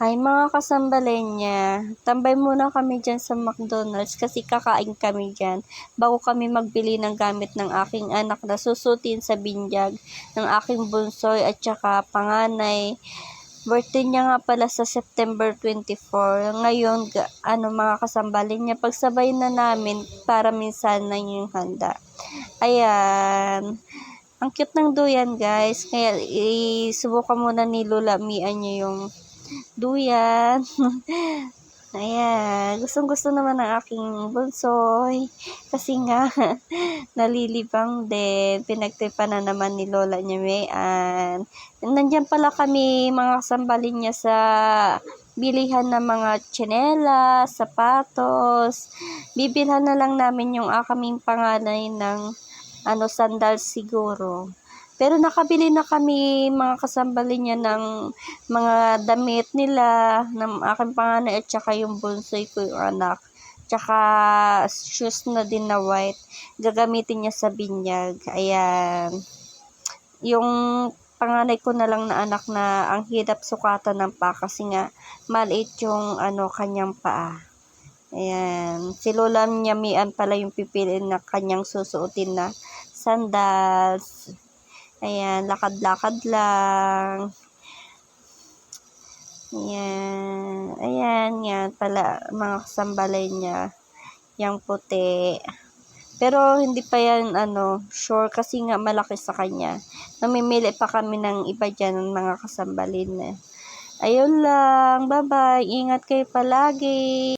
Hi mga kasambalenya, tambay muna kami dyan sa McDonald's kasi kakain kami dyan bago kami magbili ng gamit ng aking anak na susutin sa binyag ng aking bunsoy at saka panganay. Birthday niya nga pala sa September 24. Ngayon, ga- ano mga kasambalenya, pagsabay na namin para minsan na yung handa. Ayan. Ang cute ng duyan guys, kaya isubukan muna ni Lola Mia niya yung duyan. Ayan, gustong gusto naman ng aking bunsoy. Kasi nga, nalilibang din. Pinagtipan na naman ni Lola niya Mayan. Nandyan pala kami mga kasambalin niya sa bilihan ng mga tsinela, sapatos. Bibilhan na lang namin yung akaming panganay ng ano, sandals siguro. Pero nakabili na kami mga kasambali niya ng mga damit nila ng aking panganay at saka yung bunsoy ko yung anak. Tsaka shoes na din na white. Gagamitin niya sa binyag. Ayan. Yung panganay ko na lang na anak na ang hirap sukatan ng pa kasi nga maliit yung ano kanyang paa. Ayan. Si Lola Nyamian pala yung pipiliin na kanyang susuotin na sandals. Ayan, lakad-lakad lang. Ayan. Ayan, yan pala mga kasambalay niya. Yang puti. Pero hindi pa yan ano, sure kasi nga malaki sa kanya. Namimili pa kami ng iba dyan ng mga kasambalin. Ayun lang. Bye-bye. Ingat kayo palagi.